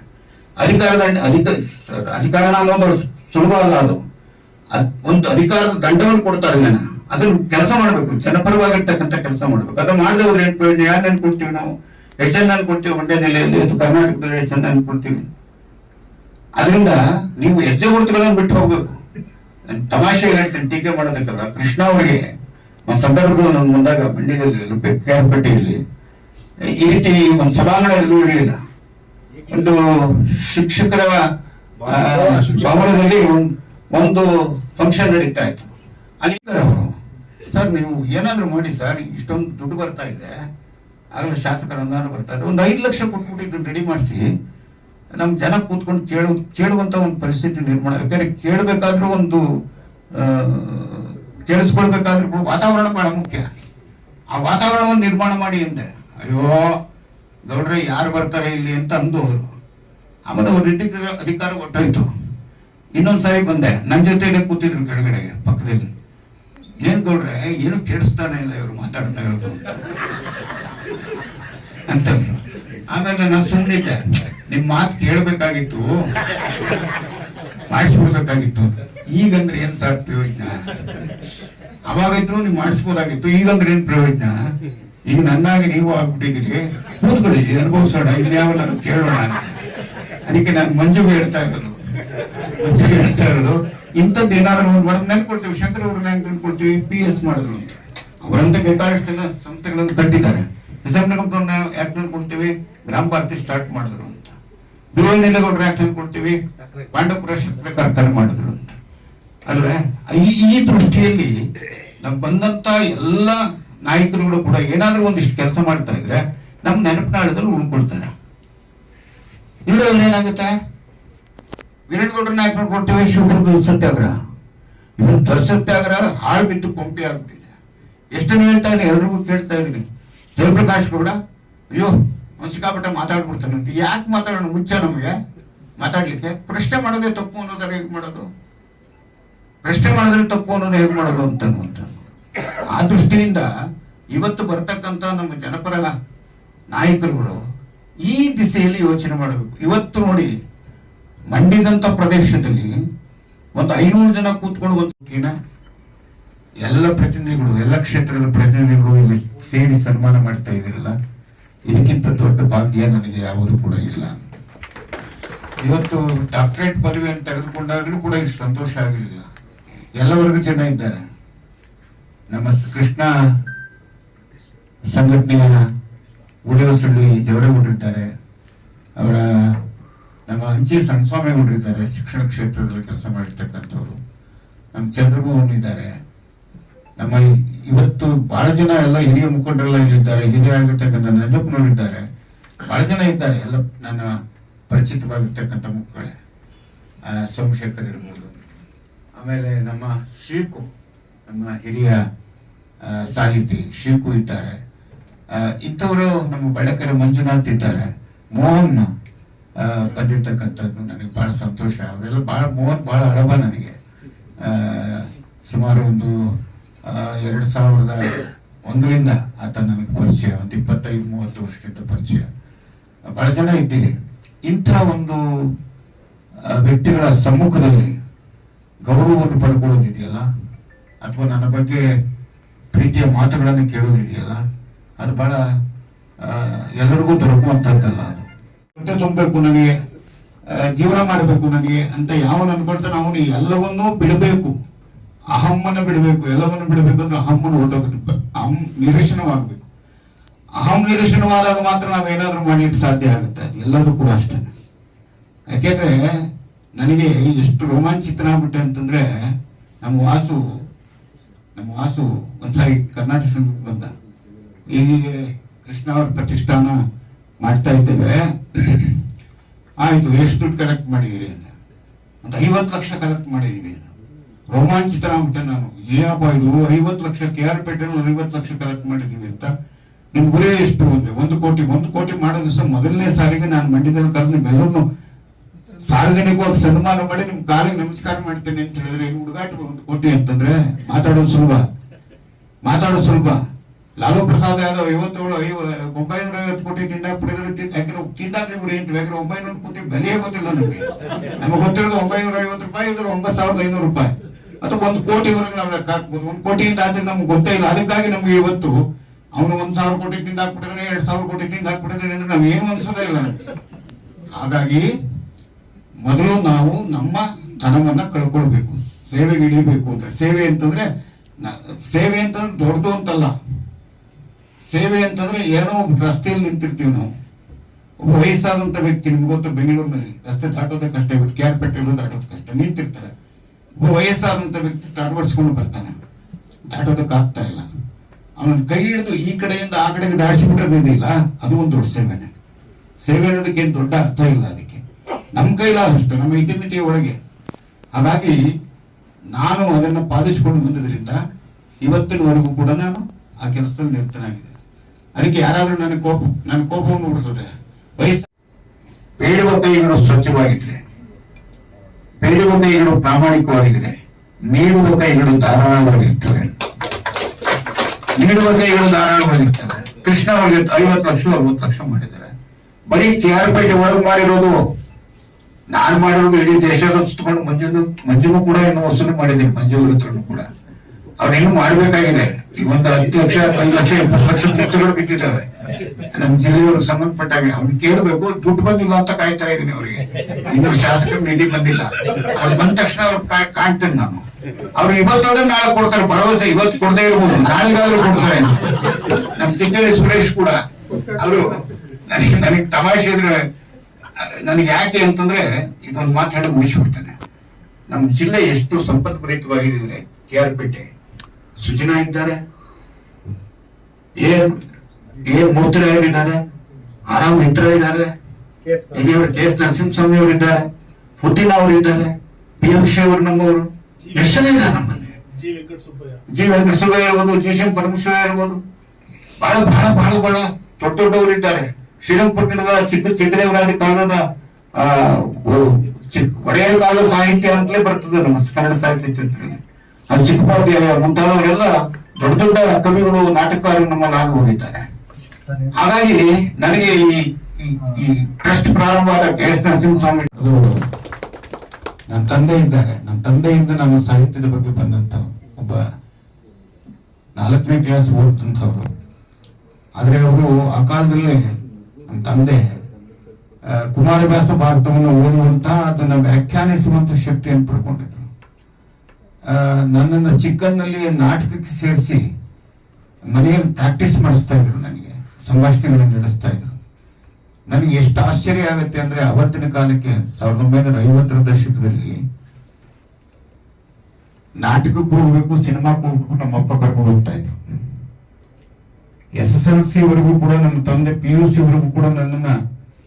ಅಧಿಕಾರ ದಂಡ ಅಧಿಕ ರಾಜಕಾರಣ ಅನ್ನೋದು ಸುಲಭ ಅಲ್ಲ ಅದು. ಒಂದು ಅಧಿಕಾರದ ದಂಡವನ್ನು ಕೊಡ್ತಾರೆ ಜನ. ಅದನ್ನು ಕೆಲಸ ಮಾಡಬೇಕು. ಜನಪರವಾಗಿರ್ತಕ್ಕಂಥ ಕೆಲಸ ಮಾಡಬೇಕು. ಅದನ್ನ ಮಾಡಿದವ್ರು ಯಾರು ಅನ್ಕೊಡ್ತೀವಿ ನಾವು? ಎಸ್ ಎನ್ ಅನ್ಕೊಡ್ತೀವಿ ಮಂಡ್ಯ ಜಿಲ್ಲೆಯಲ್ಲಿ ಅದು ಕರ್ನಾಟಕದಲ್ಲಿ ಎಸ್ ಎನ್ ಅನ್ಕೊಡ್ತೀವಿ ಅದರಿಂದ ನೀವು ಹೆಜ್ಜೆ ಗುರುತುಗಳನ್ನು ಬಿಟ್ಟು ಹೋಗ್ಬೇಕು. ತಮಾಷೆ ಹೇಳ್ತೀನಿ, ಟೀಕೆ ಮಾಡೋದಕ್ಕಲ್ಲ ಕೃಷ್ಣ ಅವರಿಗೆ ಒಂದು ಸಂದರ್ಭದಲ್ಲಿ ನಾನು ಬಂದಾಗ ಮಂಡ್ಯದಲ್ಲಿ ಕೆಆರ್ಪೇಟೆಯಲ್ಲಿ ಈ ರೀತಿ ಒಂದು ಸಭಾಂಗಣ ಎಲ್ಲೂ ಇರಲಿಲ್ಲ. ಒಂದು ಶಿಕ್ಷಕರ ಆ, ಭವನದಲ್ಲಿ ಒಂದು ಫಂಕ್ಷನ್ ನಡೀತಾ ಇತ್ತು. ಅಲ್ಲಿ ಅವರು. ಸರ್ ನೀವು ಏನಾದ್ರು ಮಾಡಿ ಸರ್ ಇಷ್ಟೊಂದು ದುಡ್ಡು ಬರ್ತಾ ಇದೆ. ಆಗಲೇ ಶಾಸಕರ ಅನುದಾನ ಬರ್ತಾ ಇದೆ. ಒಂದು ಐದು ಲಕ್ಷ ಕೊಟ್ಬಿಟ್ಟು ರೆಡಿ ಮಾಡಿಸಿ. ನಮ್ಮ ಜನ ಕೂತ್ಕೊಂಡು ಕೇಳು ಕೇಳುವಂತ ಒಂದು ಪರಿಸ್ಥಿತಿ ನಿರ್ಮಾಣ ಯಾಕಂದ್ರೆ ಕೇಳಬೇಕಾದ್ರೂ ಒಂದು ಕೂಡ ವಾತಾವರಣ ಬಹಳ ಮುಖ್ಯ. ಆ ವಾತಾವರಣವನ್ನು ನಿರ್ಮಾಣ ಮಾಡಿ ಅಂದೆ ಅಯ್ಯೋ, ಗೌಡ್ರೆ, ಯಾರು ಬರ್ತಾರೆ ಇಲ್ಲಿ ಅಂತ ಅಂದು ಅವರು ಆಮೇಲೆ ಅವ್ರ ಅಧಿಕಾರ ಅಧಿಕಾರ ಕೊಟ್ಟೋಯ್ತು. ಇನ್ನೊಂದ್ ಸಾರಿ ಬಂದೆ. ನನ್ನ ಜೊತೆಗೆ ಕೂತಿದ್ರು ಕೆಳಗಡೆಗೆ ಪಕ್ಕದಲ್ಲಿ. ಏನ್ ಗೌಡ್ರೆ, ಏನು ಕೇಳಿಸ್ತಾನೆ ಇಲ್ಲ ಇವರು ಮಾತಾಡ್ತಾ ಇರೋದು? ಅಂತ ಆಮೇಲೆ ನಾನು ಸುಮ್ಮನಿದ್ದೆ ನಿಮ್ ಮಾತು ಕೇಳ್ಬೇಕಾಗಿತ್ತು. ಮಾಡಿಸ್ಬಿಡ್ಬೇಕಾಗಿತ್ತು ಈಗಂದ್ರೆ ಏನ್ ಸರ್ ಪ್ರಯೋಜನ? ಅವಾಗಿದ್ರು ನೀವು ಮಾಡಿಸ್ಬೋದಾಗಿತ್ತು, ಈಗಂದ್ರೆ ಏನ್ ಪ್ರಯೋಜನ? ಈಗ ನನ್ನಾಗಿ ನೀವು ಆಗ್ಬಿಟ್ಟಿದ್ದೀರಿ. ಕೂತ್ಕೊಳ್ಳಿ ಅನುಭವಿಸೋಣ ಇನ್ಯಾವ ಯಾವನ್ನ ಕೇಳೋಣ ಅದಕ್ಕೆ ನಾನು ಮಂಜುಗೆ ಹೇಳ್ತಾ ಇರೋದು. ಮಂಜುಗೆ ಹೇಳ್ತಾ ಇರೋದು, ಇಂಥದ್ದು ಏನಾದ್ರು ಒಂದು ಮಾಡೋದು ನೆನ್ಕೊಳ್ತೀವಿ ಶಂಕರ್ ಅವ್ರನ್ನ ಹೆಂಗ್ ನೆನ್ಕೊಳ್ತೀವಿ ಪಿ ಎಸ್ ಮಾಡಿದ್ರು ಅಂತ. ಅವರಂತ ಬೇಕಾದಷ್ಟು ಜನ ಸಂಸ್ಥೆಗಳನ್ನು ಕಟ್ಟಿದ್ದಾರೆ. ಹೆಸರಿನ ಯಾಕೆ ಕೊಡ್ತೀವಿ ಗ್ರಾಮ ಭಾರತಿ ಸ್ಟಾರ್ಟ್ ಮಾಡಿದ್ರು ಅಂತ. ಬಿಒ ನಿಲಗೌಡರು ಆಕ್ಟ್ ಕೊಡ್ತೀವಿ ಪಾಂಡವಪುರ ಪ್ರಕಾರ ಮಾಡಿದ್ರು ಅಂತ. ಅಲ್ವೇ? ಈ ಈ ದೃಷ್ಟಿಯಲ್ಲಿ ನಮ್ ಬಂದಂತ ಎಲ್ಲ ನಾಯಕರುಗಳು ಕೂಡ ಏನಾದ್ರೂ ಒಂದಿಷ್ಟು ಕೆಲಸ ಮಾಡ್ತಾ ಇದ್ರೆ ನಮ್ ನೆನಪಿನಾಳದಲ್ಲಿ ಉಳ್ಕೊಳ್ತಾರೆ. ಇಲ್ಲದ್ರೆ ಏನಾಗುತ್ತೆ? ವೀರಣ್ಣಗೌಡರ ನಾಯಕರು ಕೊಡ್ತೇವೆ ಶಿವಪುರದ ಸತ್ಯಾಗ್ರಹ. ಇವನ್ ಸತ್ಯಾಗ್ರಹ ಹಾಳು ಬಿದ್ದು ಕೊಂಪೆ ಆಗ್ಬಿಟ್ಟಿದೆ. ಎಷ್ಟನ್ನು ಹೇಳ್ತಾ ಇದ್ದೀನಿ? ಎಲ್ರಿಗೂ ಕೇಳ್ತಾ ಇದ್ದೀನಿ. ಜಯಪ್ರಕಾಶ್ ಗೌಡ, ಅಯ್ಯೋ ಒಂದ್ ಸಿಕ್ಕಾಪಟ್ಟೆ ಮಾತಾಡ್ಬಿಡ್ತಾನಂತೆ ಯಾಕೆ ಮಾತಾಡೋಣ? ಮುಂಚೆ ನಮಗೆ. ಮಾತಾಡ್ಲಿಕ್ಕೆ ಪ್ರಶ್ನೆ ಮಾಡೋದೇ ತಪ್ಪು ಅನ್ನೋದಾರ ಹೇಗೆ ಮಾಡೋದು. ಪ್ರಶ್ನೆ ಮಾಡಿದ್ರೆ ತಪ್ಪು ಅನ್ನೋದು ಹೇಗೆ ಮಾಡೋದು ಅಂತ ಆ ದೃಷ್ಟಿಯಿಂದ ಇವತ್ತು ಬರ್ತಕ್ಕಂತ ನಮ್ಮ ಜನಪರ ನಾಯಕರುಗಳು ಈ ದಿಸೆಯಲ್ಲಿ ಯೋಚನೆ ಮಾಡಬೇಕು. ಇವತ್ತು ನೋಡಿ ಮಂಡಿದಂತ ಪ್ರದೇಶದಲ್ಲಿ ಒಂದು ಐನೂರು ಜನ ಕೂತ್ಕೊಳ್ಳುವಂತ ಎಲ್ಲ ಪ್ರತಿನಿಧಿಗಳು, ಎಲ್ಲ ಕ್ಷೇತ್ರದ ಪ್ರತಿನಿಧಿಗಳು ಇಲ್ಲಿ ಸೇರಿ ಸನ್ಮಾನ ಮಾಡ್ತಾ ಇದ್ದೀರಲ್ಲ? ಇದಕ್ಕಿಂತ ದೊಡ್ಡ ಭಾಗ್ಯ ನನಗೆ ಯಾವುದು ಕೂಡ ಇಲ್ಲ. ಇವತ್ತು ಡಾಕ್ಟರೇಟ್ ಪದವಿಯನ್ನು ತೆಗೆದುಕೊಂಡಾಗಲೂ ಕೂಡ ಇಷ್ಟು ಸಂತೋಷ ಆಗಲಿಲ್ಲ ಎಲ್ಲ ಚೆನ್ನಾಗಿದ್ದಾರೆ. ನಮ್ಮ ಕೃಷ್ಣ ಸಂಘಟನೆಯ ಉಳಿವಸಳ್ಳಿ ಜವರೇಗೌಡರಿದ್ದಾರೆ ಅವರ ನಮ್ಮ ಅಂಚಿ ಸಣ್ಣಸ್ವಾಮಿಗೌಡರಿದ್ದಾರೆ, ಶಿಕ್ಷಣ ಕ್ಷೇತ್ರದಲ್ಲಿ ಕೆಲಸ ಮಾಡಿರ್ತಕ್ಕಂಥವ್ರು. ನಮ್ಮ ಚಂದ್ರಮೋಹನ್ ಇದ್ದಾರೆ. ನಮ್ಮ ಇವತ್ತು ಬಹಳ ಜನ ಎಲ್ಲ ಹಿರಿಯ ಮುಖಂಡರೆಲ್ಲ ಇಲ್ಲಿದ್ದಾರೆ. ಹಿರಿಯ ಆಗಿರ್ತಕ್ಕಂಥ ನಜಪ್ನವರಿದ್ದಾರೆ ಬಹಳ ಜನ ಇದ್ದಾರೆ. ಎಲ್ಲ ನನ್ನ ಪರಿಚಿತವಾಗಿರ್ತಕ್ಕಂಥ ಮುಖಗಳೇ ಸೋಮಶೇಖರ್ ಇರ್ಬೋದು ಆಮೇಲೆ ನಮ್ಮ ಶ್ರೀಕು ನಮ್ಮ ಹಿರಿಯ ಸಾಹಿತಿ ಶ್ರೀಕು ಇದ್ದಾರೆ. ಇಂಥವರು ನಮ್ಮ ಬಳಕರ ಮಂಜುನಾಥ್ ಇದ್ದಾರೆ. ಮೋಹನ್ ಬಂದಿರ್ತಕ್ಕಂಥದ್ದು ನನಗೆ ಬಹಳ ಸಂತೋಷ. ಅವರೆಲ್ಲ ಬಹಳ ಮೋಹನ್ ಬಹಳ ಹಳಬ ನನಗೆ. ಸುಮಾರು ಒಂದು ಎರಡು ಸಾವಿರದ ಒಂದರಿಂದ ಆತ ನನಗೆ ಪರಿಚಯ, ಒಂದು ಇಪ್ಪತ್ತೈದು, ಮೂವತ್ತು ವರ್ಷದಿಂದ ಪರಿಚಯ. ಬಹಳ ಜನ ಇದ್ದೀರಿ. ಇಂಥ ಒಂದು ವ್ಯಕ್ತಿಗಳ ಸಮ್ಮುಖದಲ್ಲಿ ಗೌರವವನ್ನು ಪಡ್ಕೊಳ್ಳೋದಿದೆಯಲ್ಲ? ಅಥವಾ ನನ್ನ ಬಗ್ಗೆ ಪ್ರೀತಿಯ ಮಾತುಗಳನ್ನು ಕೇಳೋದಿದೆಯಲ್ಲ? ಅದು ಬಹಳ ಎಲ್ಲರಿಗೂ ದೊರಕುವಂಥದ್ದಲ್ಲ ಅದು. ಹೊಟ್ಟೆ ತುಂಬಬೇಕು ನನಗೆ ಜೀವನ ಮಾಡಬೇಕು ನನಗೆ ಅಂತ ಯಾವನು ಅನ್ಕೊಳ್ತಾನೆ, ಅವನು ಎಲ್ಲವನ್ನೂ ಬಿಡಬೇಕು. ಅಹಮ್ಮನ ಬಿಡಬೇಕು, ಎಲ್ಲವನ್ನು ಬಿಡಬೇಕು ಅಂದ್ರೆ ಅಹಮ್ಮನ ಹೊರಟೋಗುತ್ತೆ ಅಹಂ, ನಿರಶನವಾಗಬೇಕು. ಅಹಂ ನಿರಶನವಾದಾಗ ಮಾತ್ರ ನಾವೇನಾದ್ರೂ ಮಾಡ್ಲಿಕ್ಕೆ ಸಾಧ್ಯ ಆಗುತ್ತೆ. ಅದು ಎಲ್ಲರೂ ಕೂಡ ಅಷ್ಟೇ. ಯಾಕೆಂದ್ರೆ ನನಗೆ ಎಷ್ಟು ರೋಮಾಂಚಿತನಾಗ್ಬಿಟ್ಟೆ ಅಂತಂದ್ರೆ ನಮ್ಮ ವಾಸು ನಮ್ಮ ವಾಸು ಒಂದ್ಸಾರಿ ಕರ್ನಾಟಕ ಸಂಘಕ್ಕೆ ಬಂದ. ಹೀಗೆ ಕೃಷ್ಣ ಅವ್ರ ಪ್ರತಿಷ್ಠಾನ ಮಾಡ್ತಾ ಇದ್ದೇವೆ. ಆಯ್ತು, ಎಷ್ಟು ದುಡ್ಡು ಕಲೆಕ್ಟ್ ಮಾಡಿದಿರಿ ಅಂತ. ಒಂದು ಐವತ್ತು ಲಕ್ಷ ಕಲೆಕ್ಟ್ ಮಾಡಿದೀವಿ ರೋಮಾಂಚಿತನಾಗ್ಬಿಟ್ಟೆ ನಾನು. ಏನಪ್ಪ ಇದು ಐವತ್ತು ಲಕ್ಷ ಕೆ ಆರ್ ಪೇಟೆಯಲ್ಲಿ ಐವತ್ತು ಲಕ್ಷ ಕಲೆಕ್ಟ್ ಮಾಡಿದೀವಿ ಅಂತ. ನಿಮ್ ಗುರಿ ಎಷ್ಟು ಒಂದೇ? ಒಂದು ಕೋಟಿ ಒಂದು ಕೋಟಿ ಮಾಡೋ ಸಹ ಮೊದಲನೇ ಸಾರಿಗೆ ನಾನು ಮಂಡ್ಯದಲ್ಲಿ ಕರೆದು ಸಾರ್ವಜನಿಕವಾಗಿ ಸನ್ಮಾನ ಮಾಡಿ ನಿಮ್ ಕಾಲಿಗೆ ನಮಸ್ಕಾರ ಮಾಡ್ತೇನೆ ಅಂತ ಹೇಳಿದ್ರೆ ಹುಡುಗಾಟ ಒಂದು ಕೋಟಿ ಅಂತಂದ್ರೆ ಮಾತಾಡೋದು ಸುಲಭ. ಮಾತಾಡೋದು ಸುಲಭ. ಲಾಲು ಪ್ರಸಾದ್ ಯಾದವ್ ಐವತ್ತೇಳು, ಐವ, ಒಂಬೈನೂರ ಐವತ್ತು ಕೋಟಿ ತಿಂಡಾ ಪಡೆದ್ರೆ ತಿಂಡ ಯಾಕಂದ್ರೆ ತಿಂಡಾಕ್ಲಿ ಬಿಡಿ ಅಂತ ಯಾಕಂದ್ರೆ ಒಂಬೈನೂರು ಕೋಟಿ ಬೆಲೆಯೇ ಗೊತ್ತಿಲ್ಲ ನಮಗೆ. ನಮಗೆ ಗೊತ್ತಿರೋದು ಒಂಬೈನೂರ ಐವತ್ತು ರೂಪಾಯಿ ಇದ್ರೆ ಒಂಬತ್ತು ಸಾವಿರದ ಐನೂರು ರೂಪಾಯಿ. ಅಥವಾ ಒಂದು ಕೋಟಿವರೆಗೆ ನಾವು ಲೆಕ್ಕ ಹಾಕ್ಬೋದು. ಒಂದು ಕೋಟಿಯಿಂದ ಆದ್ರೆ ನಮ್ಗೆ ಗೊತ್ತೇ ಇಲ್ಲ. ಅದಕ್ಕಾಗಿ ನಮ್ಗೆ ಇವತ್ತು ಅವನು ಒಂದ್ ಸಾವಿರ ಕೋಟಿ ತಿಂದ ಹಾಕ್ಬಿಟ್ಟಿದ್ರೆ ಎರಡ್ ಸಾವಿರ ಕೋಟಿ ತಿಂದ ಅಂದ್ರೆ ನಾವ್ ಏನು ಅನ್ಸೋದೇ ಇಲ್ಲ ಹಾಗಾಗಿ ಮೊದಲು ನಾವು ನಮ್ಮ ಧನವನ್ನು ಕಳ್ಕೊಳ್ಬೇಕು. ಸೇವೆಗೆ ಇಳಿಬೇಕು ಅಂದ್ರೆ ಸೇವೆ ಅಂತಂದ್ರೆ ಸೇವೆ ಅಂತಂದ್ರೆ ದೊಡ್ಡದು ಅಂತಲ್ಲ. ಸೇವೆ ಅಂತಂದ್ರೆ ಏನೋ ರಸ್ತೆಯಲ್ಲಿ ನಿಂತಿರ್ತೀವಿ ನಾವು. ಒಬ್ಬ ವಯಸ್ಸಾದಂತ ವ್ಯಕ್ತಿ ನಿಮ್ಗೆ ಗೊತ್ತು, ಬೆಂಗಳೂರಿನಲ್ಲಿ. ರಸ್ತೆ ದಾಟೋದೇ ಕಷ್ಟ ಇವತ್ತು ಪೇಟೆಲ್ಲೂ ದಾಟೋದು ಕಷ್ಟ, ನಿಂತಿರ್ತಾರೆ. ಒಬ್ಬ ವಯಸ್ಸಾದಂತ ವ್ಯಕ್ತಿ ಅಳವಡಿಸ್ಕೊಂಡು ಬರ್ತಾನೆ. ದಾಟೋದಕ್ಕೆ ಆಗ್ತಾ ಇಲ್ಲ. ಅವನ ಕೈ ಹಿಡಿದು ಈ ಕಡೆಯಿಂದ ಆ ಕಡೆಗೆ ದಾಟಿಸ್ಬಿಟ್ಟಿಲ್ಲ ಅದು ಒಂದು ದೊಡ್ಡ ಸೇವೆನೆ. ಸೇವೆ ಅನ್ನೋದಕ್ಕೆ ಏನು ದೊಡ್ಡ ಅರ್ಥ ಇಲ್ಲ ಅದಕ್ಕೆ ನಮ್ಮ ಕೈಲಾದಷ್ಟು, ನಮ್ಮ ಇತಿಮಿತಿಯ ಒಳಗೆ. ಹಾಗಾಗಿ ನಾನು ಅದನ್ನ ಪಾಲಿಸಿಕೊಂಡು ಬಂದಿದ್ದರಿಂದ ಇವತ್ತಿನವರೆಗೂ ಕೂಡ ನಾನು ಆ ಕೆಲಸದಲ್ಲಿ ನಿರತನಾಗಿದೆ ಅದಕ್ಕೆ ಯಾರಾದರೂ ನನಗೆ ಕೋಪ, ನನ್ನ ಕೋಪವನ್ನು ಹುಡುತ್ತದೆ ವಯಸ್ಸು ಬೇಡುವ ಕೈಗಳು ಸ್ವಚ್ಛವಾಗಿದ್ರೆ ಬೇಡುವ ಕೈಗಳು ಪ್ರಾಮಾಣಿಕವಾಗಿದ್ರೆ, ನೀಡುವ ಕೈಗಳು ಧಾರಾಳವಾಗಿರ್ತವೆ. ನೀಡುವ ಕೈಗಳು ಧಾರಾಳವಾಗಿರ್ತವೆ. ಕೃಷ್ಣ ಅವರಿಗೆ ಐವತ್ತು ಲಕ್ಷ, ಅರವತ್ತು ಲಕ್ಷ ಮಾಡಿದ್ದಾರೆ. ಬರೀ ಕೆ ಆರ್ ಪೇಟೆ ಒಳಗೆ ಮಾಡಿರೋದು ನಾನು ಮಾಡಿರೋದು ಇಡೀ ದೇಶದ ಸುತ್ತಕೊಂಡು ಮಂಜುನು ಮಂಜುನು ಕೂಡ ಇನ್ನು ವಸೂಲಿ ಮಾಡಿದ್ದೀನಿ, ಮಂಜು ಹತ್ರನು ಕೂಡ. ಅವ್ರೇನು ಮಾಡ್ಬೇಕಾಗಿದೆ. ಈ ಒಂದು ಹತ್ತು ಲಕ್ಷ, ಐದು ಲಕ್ಷ ಇಪ್ಪತ್ತು ಲಕ್ಷ ಮೊತ್ತಗಳು ಬಿದ್ದಿದ್ದಾವೆ ನಮ್ಮ ಜಿಲ್ಲೆಯವ್ರಿಗೆ ಸಂಬಂಧಪಟ್ಟಾಗ ಅವ್ನು ಕೇಳಬೇಕು, ದುಡ್ಡು ಬಂದಿಲ್ಲ ಅಂತ ಕಾಯ್ತಾ ಇದ್ದೀನಿ ಅವರಿಗೆ. ಇನ್ನು ಶಾಸಕರ ನಿಧಿ ಬಂದಿಲ್ಲ. ಅವ್ರು ಬಂದ ತಕ್ಷಣ ಅವ್ರು ಕಾಣ್ತೇನೆ ನಾನು. ಅವ್ರು ಇವತ್ತೋದ್ರೆ ನಾಳೆ ಕೊಡ್ತಾರೆ, ಭರವಸೆ, ಇವತ್ತು ಕೊಡದೇ ಇರ್ಬೋದು. ನಾಳೆಗಾದ್ರೂ ಕೊಡ್ತಾರೆ ನಮ್ಮ ಕಿತ್ತೂರಿ ಸುರೇಶ್ ಕೂಡ. ಅವರು ನನಗೆ ನನಗೆ ತಮಾಷೆ ಇದ್ರೆ ನನಗೆ ಯಾಕೆ ಅಂತಂದ್ರೆ ಇದೊಂದು ಮಾತಾಡಿ ಮುಗಿಸ್ಬಿಡ್ತೇನೆ. ನಮ್ಮ ಜಿಲ್ಲೆ ಎಷ್ಟು ಸಂಪತ್ಭರಿತವಾಗಿದೆ ಅಂದ್ರೆ ಕೆ ಆರ್ ಪೇಟೆ. ಸುಜನಾ ಇದ್ದಾರೆ. ಏ ಏನ್ ಇದ್ದಾರೆ. ಆರಾಮ್ ಮಿತ್ರ ಇದ್ದಾರೆ. ಇಲ್ಲಿಯವರು ಕೆ ಎಸ್ ನರಸಿಂಹಸ್ವಾಮಿ ಅವರು ಇದ್ದಾರೆ. ಪುಟಿನ್ ಅವರು ಇದ್ದಾರೆ. ಪಿ ಎಂ ಶಿ ಅವರು ನಮ್ಮವರು. ಎಷ್ಟು ಜನ ನಮ್ಮಲ್ಲಿ. ಜಿ ವೆಂಕಟಸುಬ್ಬಯ್ಯ. ಇರ್ಬೋದು ಜಿ ಶಂ ಪರಮೇಶ್ವರ ಇರ್ಬೋದು. ಬಹಳ ಬಹಳ ಬಹಳ ಬಹಳ ದೊಡ್ಡ ದೊಡ್ಡವರು ಇದ್ದಾರೆ. ಶ್ರೀರಂಗಪಟ್ಟಣದ ಚಿಕ್ಕ ಚಿಕ್ಕದೇವರಾದ ಕಾಲದ ಆ, ಒಡೆಯರ ಕಾಲದ ಸಾಹಿತ್ಯ ಅಂತಲೇ ಬರ್ತದೆ ನಮ್ಮ ಕನ್ನಡ ಸಾಹಿತ್ಯ ಚರಿತ್ರೆಯಲ್ಲಿ. ಚಿಕ್ಕಪಾಧ್ಯಾಯ ಮುಂತಾದವರೆಲ್ಲ ದೊಡ್ಡ ದೊಡ್ಡ ಕವಿಗಳು ನಾಟಕಕಾರರು ನಮ್ಮಲ್ಲಿ ಆಗಿ ಹೋಗಿದ್ದಾರೆ. ಹಾಗಾಗಿ ನನಗೆ ಈ ಈ- ಟ್ರಸ್ಟ್ ಟ್ರಸ್ಟ್ ಪ್ರಾರಂಭವಾದ ಕೆ ಎಸ್ ನರಸಿಂಹಸ್ವಾಮಿ. ಅದು ನನ್ನ ತಂದೆ ಇದ್ದಾರೆ ನನ್ನ ತಂದೆಯಿಂದ ನಾನು ಸಾಹಿತ್ಯದ ಬಗ್ಗೆ ಬಂದಂತ ಒಬ್ಬ ನಾಲ್ಕನೇ ಕ್ಲಾಸ್ ಓದ್ತಂಥವ್ರು. ಆದರೆ ಅವರು ಆ ಕಾಲದಲ್ಲಿ ನಮ್ಮ ತಂದೆ ಆ, ಕುಮಾರವ್ಯಾಸ ಭಾರತವನ್ನು ಓದುವಂತ ಅದನ್ನ ವ್ಯಾಖ್ಯಾನಿಸುವಂತ ಶಕ್ತಿಯನ್ನು ಪಡ್ಕೊಂಡಿದ್ರು. ನನ್ನನ್ನು ಚಿಕ್ಕನ್ನಲ್ಲಿ ನಾಟಕಕ್ಕೆ ಸೇರಿಸಿ ಮನೆಯಲ್ಲಿ ಪ್ರಾಕ್ಟೀಸ್ ಮಾಡಿಸ್ತಾ ಇದ್ರು ನನಗೆ ಸಂಭಾಷಣೆಗಳನ್ನು ನಡೆಸ್ತಾ ಇದ್ರು. ನನಗೆ ಎಷ್ಟು ಆಶ್ಚರ್ಯ ಆಗುತ್ತೆ ಅಂದ್ರೆ ಅವತ್ತಿನ ಕಾಲಕ್ಕೆ ಸಾವಿರದ ಒಂಬೈನೂರ ಐವತ್ತರ ದಶಕದಲ್ಲಿ ನಾಟಕಕ್ಕೆ ಹೋಗ್ಬೇಕು ಸಿನಿಮಾಕ್ಕೆ ಹೋಗ್ಬೇಕು ನಮ್ಮಪ್ಪ ಕರ್ಕೊಂಡು ಹೋಗ್ತಾ ಇದ್ರು. ಎಸ್ ಎಸ್ ಎಲ್ ಸಿ ವರೆಗೂ ಕೂಡ ನಮ್ಮ ತಂದೆ ಪಿ ಯು ಸಿ ವರೆಗೂ ಕೂಡ ನನ್ನನ್ನ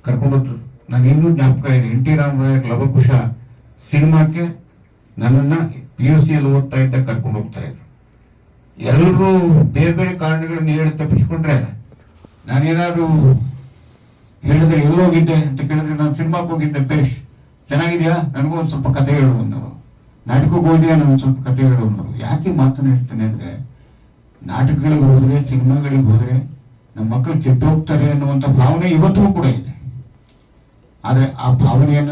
ಕರ್ಕೊಂಡು ಹೋಗ್ತರು ನಾನು ಇನ್ನೂ ಜ್ಞಾಪಕ ಇದೆ. ಎನ್ ಟಿ ರಾಮರಾಯರ್ ಲವಕುಶ ಸಿನಿಮಾಕ್ಕೆ ನನ್ನನ್ನ ಪಿ ಯು ಸಿಯಲ್ಲಿ ಓದ್ತಾ ಇದ್ದ ಕರ್ಕೊಂಡು ಹೋಗ್ತಾ ಇದ್ರು. ಎಲ್ಲರೂ ಬೇರೆ ಬೇರೆ ಕಾರಣಗಳನ್ನು ಹೇಳಿ ತಪ್ಪಿಸ್ಕೊಂಡ್ರೆ ನಾನೇನಾದ್ರು ಹೇಳಿದ್ರೆ ಎಲ್ಲಿ ಹೋಗಿದ್ದೆ ಅಂತ ಕೇಳಿದ್ರೆ ನಾನು ಸಿನಿಮಾಕ್ಕೆ ಹೋಗಿದ್ದೆ. ಬೇಷ್, ಚೆನ್ನಾಗಿದ್ಯಾ? ನನಗೂ ಒಂದು ಸ್ವಲ್ಪ ಕತೆ ಹೇಳು ಅಂದರು ನಾಟಕಕ್ಕೆ ಹೋದ್ಯಾ? ನಾನು ಸ್ವಲ್ಪ ಕತೆ ಹೇಳು ಯಾಕೆ ಮಾತನ್ನು ಹೇಳ್ತೇನೆ ಅಂದ್ರೆ ನಾಟಕಗಳಿಗೆ ಹೋದ್ರೆ, ಸಿನಿಮಾಗಳಿಗೆ ಹೋದ್ರೆ, ನಮ್ಮ ಮಕ್ಕಳು ಕೆಟ್ಟೋಗ್ತಾರೆ ಅನ್ನುವಂತ ಭಾವನೆ ಇವತ್ತಿಗೂ ಕೂಡ ಇದೆ. ಆದ್ರೆ ಆ ಭಾವನೆಯನ್ನ